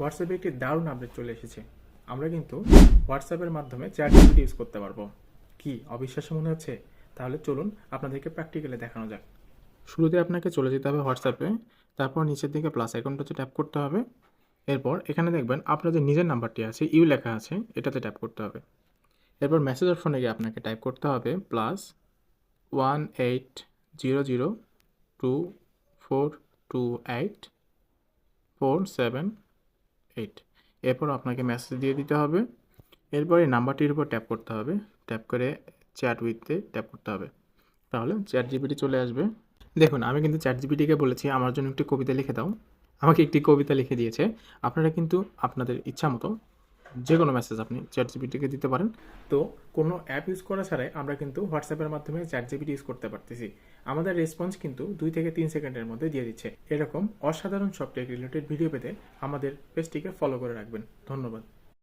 হোয়াটসঅ্যাপে একটি দারুণ আপডেট চলে এসেছে। আমরা কিন্তু হোয়াটসঅ্যাপের মাধ্যমে চ্যাট জিপিটি ইউজ করতে পারব। কি অবিশ্বাস্য মনে হচ্ছে? তাহলে চলুন আপনাদেরকে প্র্যাকটিক্যালি দেখানো যাক। শুরুতে আপনাকে চলে যেতে হবে হোয়াটসঅ্যাপে, তারপর নিচের দিকে প্লাস অ্যাকাউন্টে ট্যাপ করতে হবে। এরপর এখানে দেখবেন আপনার যে নিজের নাম্বারটি আছে, ইউ লেখা আছে, এটাতে ট্যাপ করতে হবে। এরপর মেসেজ অপশনে গিয়ে আপনাকে টাইপ করতে হবে plus one eight zero zero two four two eight four seven eight এরপর আপনাকে মেসেজ দিয়ে দিতে হবে। এরপর এই নাম্বারটির উপর ট্যাপ করতে হবে। ট্যাপ করে চ্যাট উইথে ট্যাপ করতে হবে। তাহলে চ্যাট জিপিটি চলে আসবে। দেখুন, আমি কিন্তু চ্যাট জিপিটিকে বলেছি, আমার জন্য একটি কবিতা লিখে দাও। আমাকে একটি কবিতা লিখে দিয়েছে। আপনারা কিন্তু আপনাদের ইচ্ছা মতো যে কোনো মেসেজ আপনি চ্যাট জিপিটিকে দিতে পারেন। তো কোনো অ্যাপ ইউজ করা ছাড়াই আমরা কিন্তু হোয়াটসঅ্যাপের মাধ্যমে চ্যাট জিপিটি ইউজ করতে পারতেছি। আমাদের রেসপন্স কিন্তু দুই থেকে তিন সেকেন্ডের মধ্যে দিয়ে দিচ্ছে। এরকম অসাধারণ সফটওয়্যার রিলেটেড ভিডিও পেতে আমাদের পেজটিকে ফলো করে রাখবেন। ধন্যবাদ।